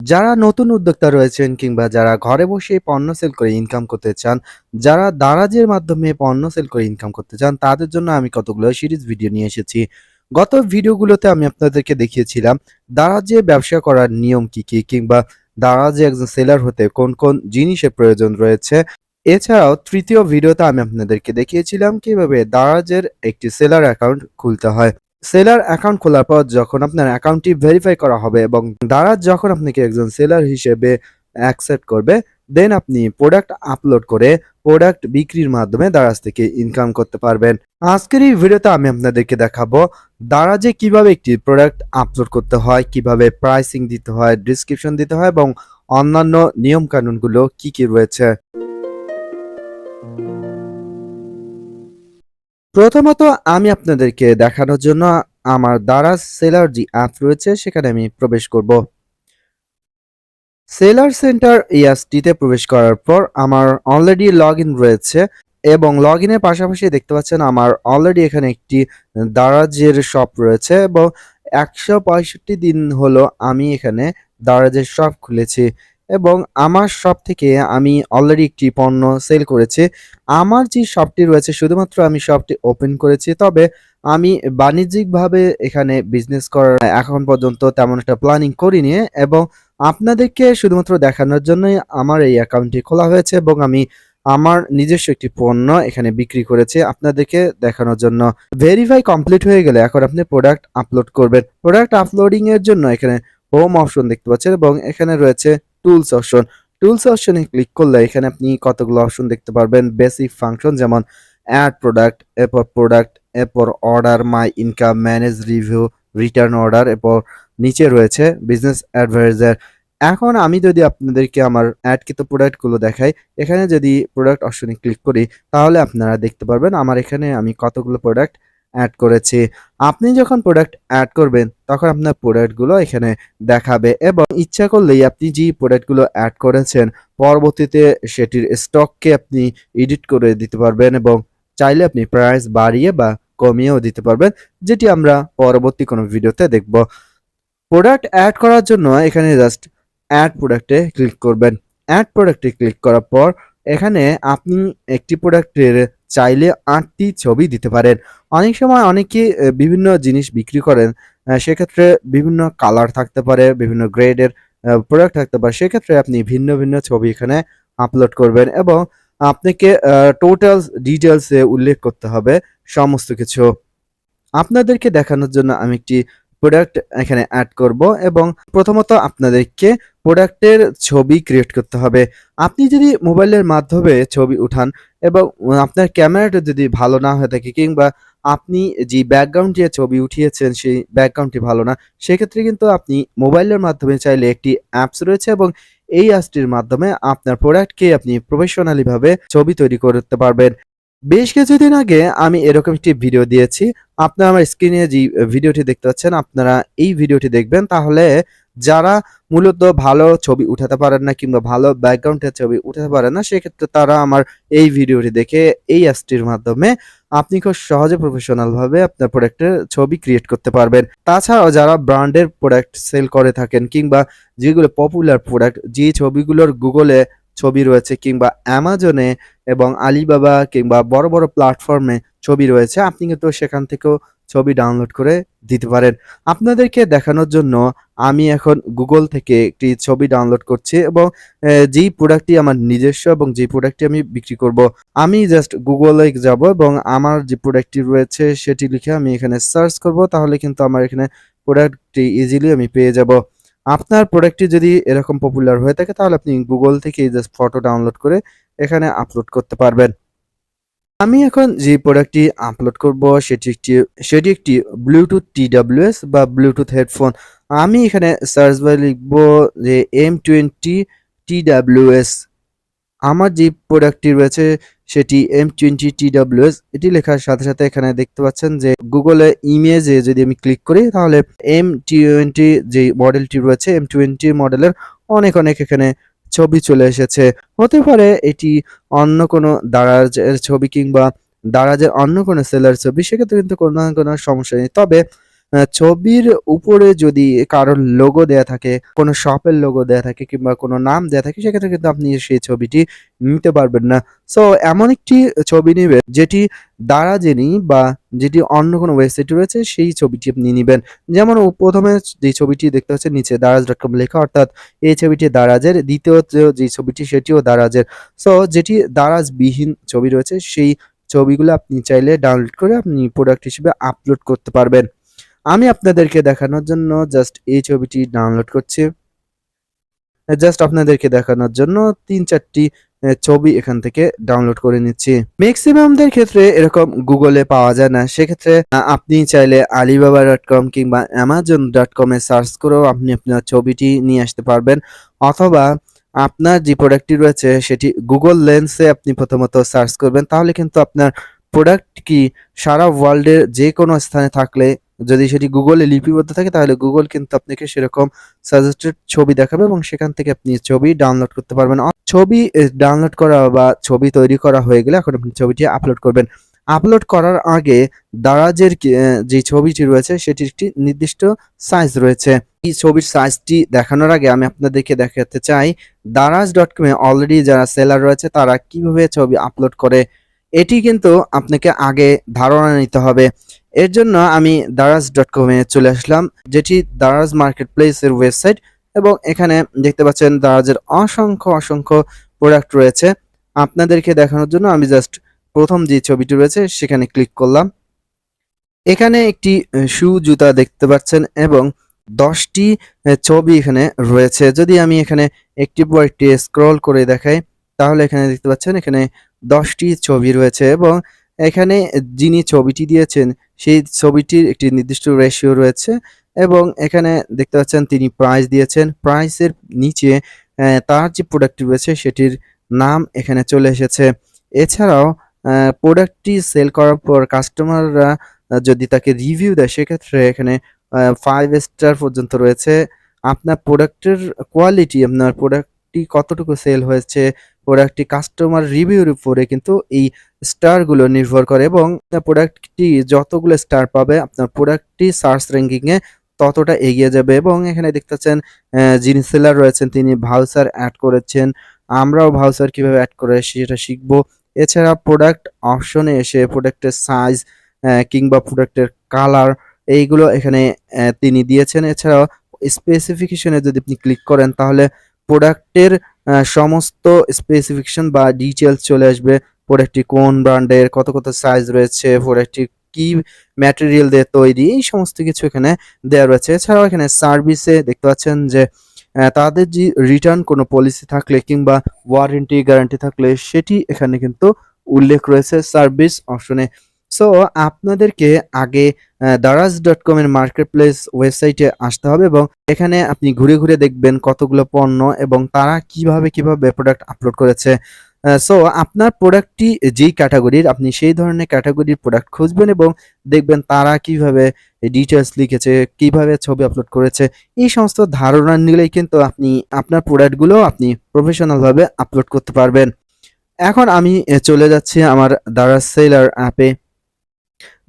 যারা নতুন উদ্যোক্তা রয়েছেন কিংবা যারা ঘরে বসে পণ্য সেল করে ইনকাম করতে চান, যারা দারাজের মাধ্যমে পণ্য সেল করে ইনকাম করতে চান, তাদের জন্য আমি কতগুলো সিরিজ ভিডিও নিয়ে এসেছি। গত ভিডিওগুলোতে আমি আপনাদেরকে দেখিয়েছিলাম দারাজে ব্যবসা করার নিয়ম কি, কি কিংবা দারাজে একজন সেলার হতে কোন, কোন জিনিসের প্রয়োজন রয়েছে। এছাড়াও তৃতীয় ভিডিওতে আমি আপনাদেরকে দেখিয়েছিলাম কীভাবে দারাজের একটি সেলার অ্যাকাউন্ট খুলতে হয়। সেলার অ্যাকাউন্ট খোলার পর যখন আপনার অ্যাকাউন্টটি ভেরিফাই করা হবে এবং দ্বারা যখন আপনাকে একজন সেলার হিসেবে অ্যাকসেপ্ট করবে, দেন আপনি প্রোডাক্ট আপলোড করে প্রোডাক্ট বিক্রির মাধ্যমে দারাজ থেকে ইনকাম করতে পারবেন। আজকের এই ভিডিওতে আমি আপনাদেরকে দেখাবো দারাজে কীভাবে একটি প্রোডাক্ট আপলোড করতে হয়, কীভাবে প্রাইসিং দিতে হয়, ডেসক্রিপশন দিতে হয় এবং অন্যান্য নিয়ম কানুনগুলো কি, কি রয়েছে। প্রথমত আমি আপনাদেরকে দেখানোর জন্য আমার দারাজ সেলার যে অ্যাপ রয়েছে, সেখানে আমি প্রবেশ করব। সেলার সেন্টার ইয়াসটিতে প্রবেশ করার পর আমার অলরেডি লগ রয়েছে এবং লগ ইনের পাশাপাশি দেখতে পাচ্ছেন আমার অলরেডি এখানে একটি দারাজের শপ রয়েছে এবং একশো পঁয়ষট্টি দিন হলো আমি এখানে দারাজের শপ খুলেছি এবং আমার শপ থেকে আমি অলরেডি একটি পণ্য সেল করেছি। আমার যে শপটি রয়েছে, শুধুমাত্র আমি শপটি ওপেন করেছি, তবে আমি বাণিজ্যিকভাবে এখানে বিজনেস করার এখন পর্যন্ত তেমন একটা প্ল্যানিং করিনি এবং আপনাদেরকে শুধুমাত্র দেখানোর জন্যই আমার এই অ্যাকাউন্টটি খোলা হয়েছে এবং আমি আমার নিজস্ব একটি পণ্য এখানে বিক্রি করেছি আপনাদেরকে দেখানোর জন্য। ভেরিফাই কমপ্লিট হয়ে গেলে এখন আপনি প্রোডাক্ট আপলোড করবেন। প্রোডাক্ট আপলোডিং এর জন্য এখানে হোম অপশন দেখতে পাচ্ছেন এবং এখানে রয়েছে টুলস অপশন টুলস অপশনে ক্লিক করলে এখানে আপনি কতগুলো অপশন দেখতে পারবেন? বেসিক ফাংশন যেমন অ্যাড প্রোডাক্ট এরপর প্রোডাক্ট এরপর order my income manage review return order এরপর নিচে রয়েছে বিজনেস অ্যাডভাইজার এখন আমি যদি আপনাদেরকে আমার অ্যাডকৃত প্রোডাক্টগুলো দেখাই, এখানে যদি প্রোডাক্ট অপশনে ক্লিক করি, তাহলে আপনারা দেখতে পারবেন আমার এখানে আমি কতগুলো প্রোডাক্ট অ্যাড করেছি। আপনি যখন প্রোডাক্ট অ্যাড করবেন, তখন আপনার প্রোডাক্টগুলো এখানে দেখাবে এবং ইচ্ছা করলেই আপনি যে প্রোডাক্টগুলো অ্যাড করেছেন, পরবর্তীতে সেটির স্টককে আপনি এডিট করে দিতে পারবেন এবং চাইলে আপনি প্রাইস বাড়িয়ে বা কমিয়েও দিতে পারবেন, যেটি আমরা পরবর্তী কোনো ভিডিওতে দেখব। প্রোডাক্ট অ্যাড করার জন্য এখানে জাস্ট অ্যাড প্রোডাক্টে ক্লিক করবেন। অ্যাড প্রোডাক্টে ক্লিক করার পর, এখানে আপনি একটি প্রোডাক্টের চাইলে আটটি ছবি দিতে পারেন। অনেক সময় অনেকে বিভিন্ন জিনিস বিক্রি করেন সেক্ষেত্রে বিভিন্ন কালার থাকতে পারে, বিভিন্ন গ্রেডের প্রোডাক্ট থাকতে পারে, সেক্ষেত্রে আপনি ভিন্ন ভিন্ন ছবি এখানে আপলোড করবেন এবং আপনাকে টোটাল ডিটেলসে উল্লেখ করতে হবে সমস্ত কিছু। আপনাদেরকে দেখানোর জন্য আমি একটি প্রোডাক্ট এখানে অ্যাড করব এবং প্রথমত আপনাদেরকে প্রোডাক্টের ছবি ক্রিয়েট করতে হবে। আপনি যদি মোবাইলের মাধ্যমে ছবি উঠান এবং আপনার ক্যামেরাটা যদি ভালো না হয়ে থাকে কিংবা আপনি যে ব্যাকগ্রাউন্ড দিয়ে ছবি উঠিয়েছেন সেই ব্যাকগ্রাউন্ডটি ভালো না, সেক্ষেত্রে কিন্তু আপনি মোবাইলের মাধ্যমে চাইলে একটি অ্যাপস রয়েছে এবং এই অ্যাপসটির মাধ্যমে আপনার প্রোডাক্টকে আপনি প্রফেশনালিভাবে ছবি তৈরি করতে পারবেন। বেশ কিছুদিন আগে আমি এরকম একটি ভিডিও দিয়েছি। আপনারা আমার স্ক্রিনে যে ভিডিওটি দেখতে পাচ্ছেন, আপনারা এই ভিডিওটি দেখবেন। তাহলে যারা মূলত ভালো ছবি উঠাতে পারেন না কিংবা ভালো ব্যাকগ্রাউন্ডের ছবি উঠাতে পারেন না, সেক্ষেত্রে তারা আমার এই ভিডিওটি দেখে এই অ্যাপসটির মাধ্যমে আপনি খুব সহজে প্রফেশনালভাবে আপনার প্রোডাক্টের ছবি ক্রিয়েট করতে পারবেন। তাছাড়াও যারা ব্র্যান্ডের প্রোডাক্ট সেল করে থাকেন কিংবা যেগুলো পপুলার প্রোডাক্ট যে ছবিগুলোর গুগলে ছবি রয়েছে কিংবা অ্যামাজনে এবং আলিবাবা কিংবা বড় বড় প্ল্যাটফর্মে ছবি রয়েছে, আপনি কিন্তু সেখান থেকেও ছবি ডাউনলোড করে দিতে পারেন। আপনাদেরকে দেখানোর জন্য আমি এখন গুগল থেকে একটি ছবি ডাউনলোড করছি এবং যেই প্রোডাক্টটি আমার নিজস্ব এবং যে প্রোডাক্টটি আমি বিক্রি করব, আমি জাস্ট গুগলে যাব এবং আমার যে প্রোডাক্টটি রয়েছে সেটি লিখে আমি এখানে সার্চ করব, তাহলে কিন্তু আমার এখানে প্রোডাক্টটি ইজিলি আমি পেয়ে যাব। আপনার প্রোডাক্টটি যদি এরকম পপুলার হয়ে থাকে, তাহলে আপনি গুগল থেকে জাস্ট ফটো ডাউনলোড করে এখানে আপলোড করতে পারবেন। আমি এখন যে প্রোডাক্টটি আপলোড করব, সেটি একটি সেটি একটি ব্লুটুথ টিডাব্লিউএস বা ব্লুটুথ হেডফোন আমি এখানে সার্চ বারে লিখব যে এম টোয়েন্টি টিডাব্লিউএস আমার যে প্রোডাক্টটি রয়েছে সেটি এম টোয়েন্টি টি টিডাব্লিউএস এটি লেখার সাথে সাথে এখানে দেখতে পাচ্ছেন যে গুগলে ইমেজে যদি আমি ক্লিক করি, তাহলে এম টোয়েন্টি যে মডেলটি রয়েছে এম টোয়েন্টি মডেলের অনেক অনেক এখানে ছবি চলে এসেছে। হতে পারে এটি অন্য কোনো দারাজের ছবি কিংবা দারাজের অন্য কোনো সেলার ছবি, সেক্ষেত্রে কিন্তু কোনো না কোনো সমস্যা নেই। তবে ছবির উপরে যদি কারোর লোগো দেয়া থাকে, কোনো শপের লোগো দেয়া থাকে কিংবা কোনো নাম দেয়া থাকে, সেক্ষেত্রে কিন্তু আপনি সেই ছবিটি নিতে পারবেন না। সো এমন একটি ছবি নেবেন, যেটি দারাজেনি বা যেটি অন্য কোনো ওয়েবসাইট রয়েছে, সেই ছবিটি আপনি নেবেন। যেমন প্রথমে যে ছবিটি দেখতে হচ্ছে, নিচে দারাজ ডট কম লেখা, অর্থাৎ এই ছবিটি দারাজের দ্বিতীয় যে ছবিটি, সেটিও দারাজের। সো যেটি দারাজবিহীন ছবি রয়েছে, সেই ছবিগুলো আপনি চাইলে ডাউনলোড করে আপনি প্রোডাক্ট হিসেবে আপলোড করতে পারবেন। আমি আপনাদেরকে দেখানোর জন্য জাস্ট এই ছবিটি ডাউনলোড করছি। জাস্ট আপনাদেরকে দেখানোর জন্য তিন চারটি ছবি এখান থেকে ডাউনলোড করে নিচ্ছি। ম্যাক্সিমামদের ক্ষেত্রে এরকম গুগলে পাওয়া যায় না। সেক্ষেত্রে আপনি চাইলে আলিবাবা ডট কম কিংবা অ্যামাজন ডট কমে সার্চ করেও আপনি আপনার ছবিটি নিয়ে আসতে পারবেন। অথবা আপনার যে প্রোডাক্টটি রয়েছে, সেটি গুগল লেন্সে আপনি প্রথমত সার্চ করবেন। তাহলে কিন্তু আপনার প্রোডাক্ট কি সারা ওয়ার্ল্ডের যে কোনো স্থানে থাকলে যদি সেটি গুগলে লিপিবদ্ধ থাকে, তাহলে গুগল কিন্তু আপনাকে সেরকম সাজেস্টেড ছবি দেখাবে এবং সেখান থেকে আপনি ছবি ডাউনলোড করতে পারবেন। ছবি ডাউনলোড করা বা ছবি তৈরি করা হয়ে গেলে এখন আপনি ছবিটি আপলোড করবেন। আপলোড করার আগে দারাজের যে ছবিটি রয়েছে, সেটির একটি নির্দিষ্ট সাইজ রয়েছে। এই ছবির সাইজটি দেখানোর আগে আমি আপনাদেরকে দেখাতে চাই, দারাজ ডট কমে অলরেডি যারা সেলার রয়েছে, তারা কীভাবে ছবি আপলোড করে? এটি কিন্তু আপনাকে আগে ধারণা নিতে হবে। এর জন্য আমি দারাজ ডট কমে চলে আসলাম, যেটি দারাজ মার্কেট প্লেসের ওয়েবসাইট এবং এখানে দেখতে পাচ্ছেন দারাজের অসংখ্য অসংখ্য প্রোডাক্ট রয়েছে। আপনাদেরকে দেখানোর জন্য আমি জাস্ট প্রথম যে ছবিটি রয়েছে সেখানে ক্লিক করলাম। এখানে একটি শু জুতা দেখতে পাচ্ছেন এবং দশটি ছবি এখানে রয়েছে। যদি আমি এখানে একটি পর একটি স্ক্রল করে দেখাই, তাহলে এখানে দেখতে পাচ্ছেন এখানে দশটি ছবি রয়েছে এবং এখানে যিনি ছবিটি দিয়েছেন, সেই ছবিটির একটি নির্দিষ্ট রেশিও রয়েছে এবং এখানে দেখতে পাচ্ছেন তিনি প্রাইস দিয়েছেন। প্রাইসের নিচে তার যে প্রোডাক্টটি রয়েছে, সেটির নাম এখানে চলে এসেছে। এছাড়াও প্রোডাক্টটি সেল করার পর কাস্টমাররা যদি তাকে রিভিউ দেয়, সেক্ষেত্রে এখানে ফাইভ স্টার পর্যন্ত রয়েছে। আপনার প্রোডাক্টের কোয়ালিটি আপনার প্রোডাক্টটি কতটুকু সেল হয়েছে প্রোডাক্টটি কাস্টমার রিভিউর উপরে কিন্তু এই স্টারগুলো নির্ভর করে এবং প্রোডাক্টটি যতগুলো স্টার পাবে, আপনার প্রোডাক্টটি সার্চ র্যাঙ্কিংয়ে ততটা এগিয়ে যাবে এবং এখানে দেখতে পাচ্ছেন যিনি সেলার রয়েছেন তিনি ভাউচার অ্যাড করেছেন। আমরাও ভাউচার কীভাবে অ্যাড করে সেটা শিখব। এছাড়া প্রোডাক্ট অপশনে এসে প্রোডাক্টের সাইজ কিংবা প্রোডাক্টের কালার এইগুলো এখানে তিনি দিয়েছেন। এছাড়াও স্পেসিফিকেশনে যদি আপনি ক্লিক করেন তাহলে প্রোডাক্টের সমস্ত স্পেসিফিকেশন বা ডিটেলস চলে আসবে। প্রোডাক্টটি কোন ব্র্যান্ডের কত কত সাইজ রয়েছে প্রোডাক্টটি কি ম্যাটেরিয়াল দিয়ে তৈরি, এই সমস্ত কিছু এখানে দেওয়া রয়েছে। এছাড়াও এখানে সার্ভিসে দেখতে পাচ্ছেন যে তাদের যে রিটার্ন কোনো পলিসি থাকলে কিংবা ওয়ারেন্টি গ্যারান্টি থাকলে সেটি এখানে কিন্তু উল্লেখ রয়েছে। সার্ভিস অপশনে সো আপনাদেরকে আগে দারাজ ডট কম এর মার্কেট প্লেস ওয়েবসাইটে আসতে হবে এবং এখানে আপনি ঘুরে ঘুরে দেখবেন কতগুলো পণ্য এবং তারা কীভাবে কীভাবে প্রোডাক্ট আপলোড করেছে। সো আপনার প্রোডাক্টটি যেই ক্যাটাগরির আপনি সেই ধরনের ক্যাটাগরির প্রোডাক্ট খুঁজবেন এবং দেখবেন তারা কীভাবে ডিটেলস লিখেছে, কীভাবে ছবি আপলোড করেছে। এই সমস্ত ধারণা নিলেই কিন্তু আপনি, আপনার প্রোডাক্টগুলো আপনি প্রফেশনালভাবে আপলোড করতে পারবেন। এখন আমি চলে যাচ্ছি আমার দারাজ সেলার অ্যাপে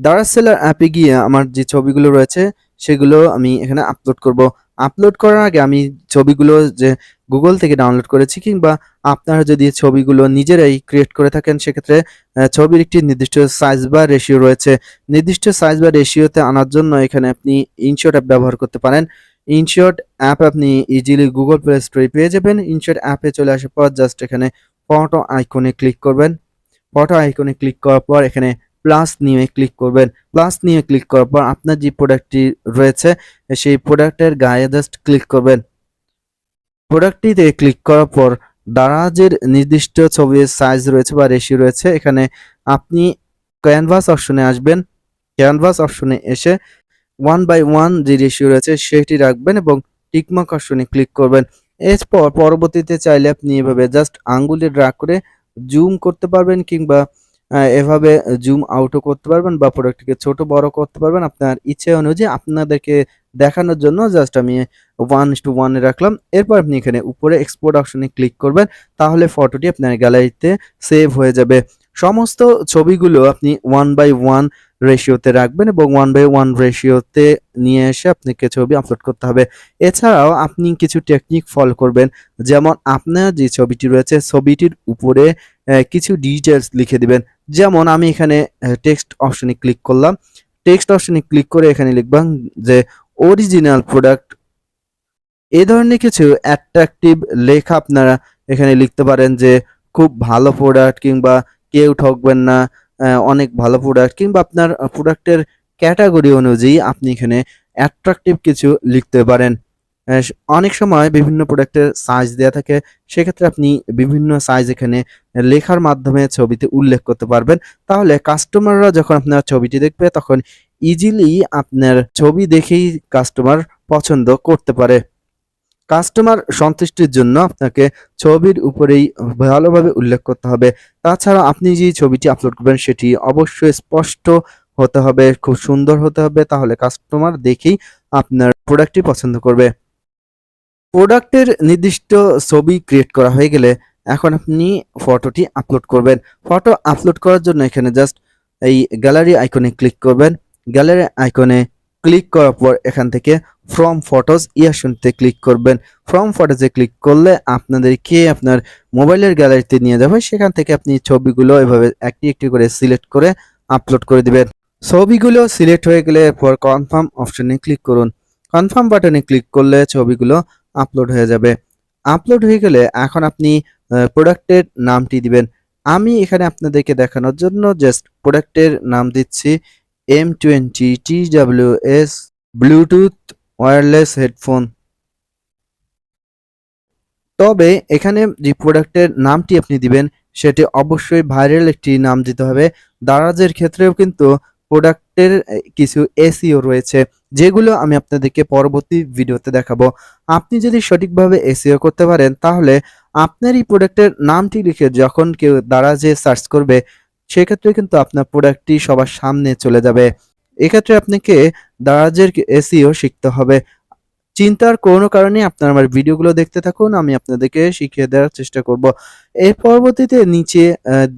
দারাজ সেলার অ্যাপে গিয়ে আমার যে ছবিগুলো রয়েছে, সেগুলো আমি এখানে আপলোড করব। আপলোড করার আগে আমি ছবিগুলো যে গুগল থেকে ডাউনলোড করেছি কিংবা আপনারা যদি ছবিগুলো নিজেরাই ক্রিয়েট করে থাকেন, সেক্ষেত্রে ছবির একটি নির্দিষ্ট সাইজ বা রেশিও রয়েছে। নির্দিষ্ট সাইজ বা রেশিওতে আনার জন্য এখানে আপনি ইনশট অ্যাপ ব্যবহার করতে পারেন। ইনশট অ্যাপ আপনি ইজিলি গুগল প্লে স্টোরে পেয়ে যাবেন। ইনশট অ্যাপে চলে আসার পর জাস্ট এখানে ফটো আইকনে ক্লিক করবেন। ফটো আইকনে ক্লিক করার পর এখানে প্লাস নিয়ে ক্লিক করবেন। প্লাস নিয়ে ক্লিক করার পর আপনার যে প্রোডাক্টটি রয়েছে, সেই প্রোডাক্টের গায়ে জাস্ট ক্লিক করবেন। প্রোডাক্টটিতে ক্লিক করার পর দারাজের নির্দিষ্ট ছবির সাইজ রয়েছে বা রেশিও রয়েছে, এখানে আপনি ক্যানভাস অপশনে আসবেন। ক্যানভাস অপশনে এসে ওয়ান বাই ওয়ান যে রেশিও রয়েছে, সেটি রাখবেন এবং টিকমার্ক অপশনে ক্লিক করবেন। এরপর পরবর্তীতে চাইলে আপনি এভাবে জাস্ট আঙ্গুলে ড্রা করে জুম করতে পারবেন কিংবা এভাবে জুম আউটও করতে পারবেন বা প্রোডাক্টটিকে ছোট বড় করতে পারবেন। আপনার ইচ্ছে অনুযায়ী আপনাদেরকে দেখানোর জন্য জাস্ট আমি ওয়ান টু ওয়ানে রাখলাম। এরপর আপনি এখানে উপরে এক্সপোর্ট অপশনে ক্লিক করবেন। তাহলে ফটোটি আপনার গ্যালারিতে সেভ হয়ে যাবে। সমস্ত ছবিগুলো আপনি ওয়ান বাই ওয়ান রেশিওতে রাখবেন এবং ওয়ান বাই ওয়ান রেশিওতে নিয়ে এসে আপনাকে ছবি আপলোড করতে হবে। এছাড়াও আপনি কিছু টেকনিক ফলো করবেন। যেমন আপনার যে ছবিটি রয়েছে, ছবিটির উপরে কিছু ডিটেলস লিখে দিবেন। যেমন আমি এখানে টেক্সট অপশনে ক্লিক করলাম। টেক্সট অপশনে ক্লিক করে এখানে লিখবাম যে অরিজিনাল প্রোডাক্ট এ ধরনের কিছু অ্যাট্রাকটিভ লেখা আপনারা এখানে লিখতে পারেন যে, খুব ভালো প্রোডাক্ট কিংবা কেউ ঠকবেন না। অনেক ভালো প্রোডাক্ট কিংবা আপনার প্রোডাক্টের ক্যাটাগরি অনুযায়ী আপনি এখানে অ্যাট্রাকটিভ কিছু লিখতে পারেন। অনেক সময় বিভিন্ন প্রোডাক্টের সাইজ দেওয়া থাকে, সেক্ষেত্রে আপনি বিভিন্ন সাইজ এখানে লেখার মাধ্যমে ছবিতে উল্লেখ করতে পারবেন। তাহলে কাস্টমাররা যখন আপনার ছবিটি দেখবে, তখন ইজিলি আপনার ছবি দেখেই কাস্টমার পছন্দ করতে পারে। কাস্টমার সন্তুষ্টির জন্য আপনাকে ছবির উপরেই ভালোভাবে উল্লেখ করতে হবে। তাছাড়া আপনি যে ছবিটি আপলোড করবেন, সেটি অবশ্যই স্পষ্ট হতে হবে, খুব সুন্দর হতে হবে। তাহলে কাস্টমার দেখেই আপনার প্রোডাক্টটি পছন্দ করবে। প্রোডাক্টের নির্দিষ্ট ছবি ক্রিয়েট করা হয়ে গেলে এখন আপনি ফটোটি আপলোড করবেন। ফটো আপলোড করার জন্য এখানে জাস্ট এই গ্যালারি আইকনে ক্লিক করবেন। গ্যালারি আইকনে ক্লিক করার পর এখান থেকে ফ্রম ফটোজ ইয়াসনতে ক্লিক করবেন। ফ্রম ফটোজে ক্লিক করলে আপনাদেরকে আপনার মোবাইলের গ্যালারিতে নিয়ে যাবে। সেখান থেকে আপনি ছবিগুলো এভাবে একটি একটি করে সিলেক্ট করে আপলোড করে দিবেন। ছবিগুলো সিলেক্ট হয়ে গেলে এরপর কনফার্ম অপশনে ক্লিক করুন। কনফার্ম বাটনে ক্লিক করলে ছবিগুলো আপলোড হয়ে যাবে। আপলোড হয়ে গেলে এখন আপনি প্রোডাক্টের নামটি দিবেন। আমি এখানে আপনাদেরকে দেখানোর জন্য জাস্ট প্রোডাক্টের নাম দিচ্ছি M twenty T W S Bluetooth wireless headphone তবে এখানে যে প্রোডাক্টের নামটি আপনি দিবেন, সেটি অবশ্যই ভাইরাল একটি নাম দিতে হবে। দারাজের ক্ষেত্রেও কিন্তু প্রোডাক্টের কিছু এসিও রয়েছে, যেগুলো আমি আপনাদেরকে পরবর্তী ভিডিওতে দেখাবো। আপনি যদি সঠিকভাবে এসিও করতে পারেন, তাহলে আপনার এই প্রোডাক্টের নামটি লিখে যখন কেউ দারাজে সার্চ করবে, সেক্ষেত্রে কিন্তু আপনার প্রোডাক্টটি সবার সামনে চলে যাবে। এক্ষেত্রে আপনাকে দারাজের এসিও শিখতে হবে। চিন্তার কোনো কারণে আপনার আমার ভিডিওগুলো দেখতে থাকুন, আমি আপনাদেরকে শিখিয়ে দেওয়ার চেষ্টা করব। এর পরবর্তীতে নিচে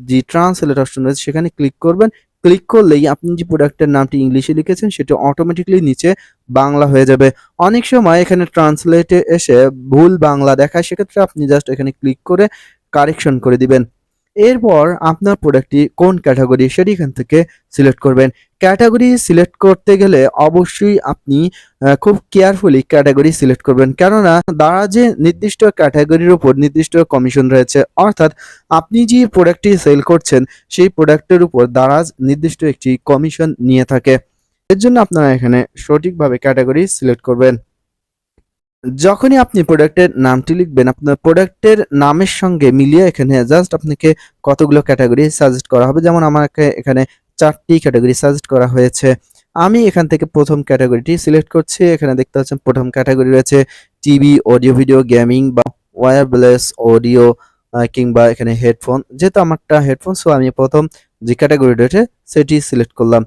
যে ট্রান্সলেট অপশন রয়েছে, সেখানে ক্লিক করবেন। ক্লিক করলেই আপনি যে প্রোডাক্টের নামটি ইংলিশে লিখেছেন, সেটা অটোমেটিকলি নিচে বাংলা হয়ে যাবে। অনেক সময় এখানে ট্রান্সলেটে এসে ভুল বাংলা দেখায়, সেক্ষেত্রে আপনি জাস্ট এখানে ক্লিক করে কারেকশন করে দিবেন। এরপর আপনার প্রোডাক্টটি কোন ক্যাটাগরি সেটি এখান থেকে সিলেক্ট করবেন। ক্যাটাগরি সিলেক্ট করতে গেলে অবশ্যই আপনি খুব কেয়ারফুলি ক্যাটাগরি সিলেক্ট করবেন। কেননা দ্বারা যে নির্দিষ্ট ক্যাটাগরির উপর নির্দিষ্ট কমিশন রয়েছে, অর্থাৎ আপনি যে প্রোডাক্টটি সেল করছেন, সেই প্রোডাক্টের উপর দারাজ নির্দিষ্ট একটি কমিশন নিয়ে থাকে। এর জন্য আপনারা এখানে সঠিকভাবে ক্যাটাগরি সিলেক্ট করবেন। যখনই আপনি প্রোডাক্টের নামটি লিখবেন, আপনার প্রোডাক্টের নামের সঙ্গে মিলিয়ে এখানে জাস্ট আপনাকে কতগুলো ক্যাটাগরি সাজেস্ট করা হবে। যেমন আমাকে এখানে চারটি ক্যাটাগরি সাজেস্ট করা হয়েছে। আমি এখান থেকে প্রথম ক্যাটাগরিটি সিলেক্ট করছি। এখানে দেখতে পাচ্ছেন প্রথম ক্যাটাগরি রয়েছে টিভি, অডিও, ভিডিও, গেমিং বা ওয়্যারলেস অডিও কিংবা এখানে হেডফোন। যেহেতু আমারটা হেডফোন সো আমি প্রথম যে ক্যাটাগরি রয়েছে, সেটি সিলেক্ট করলাম।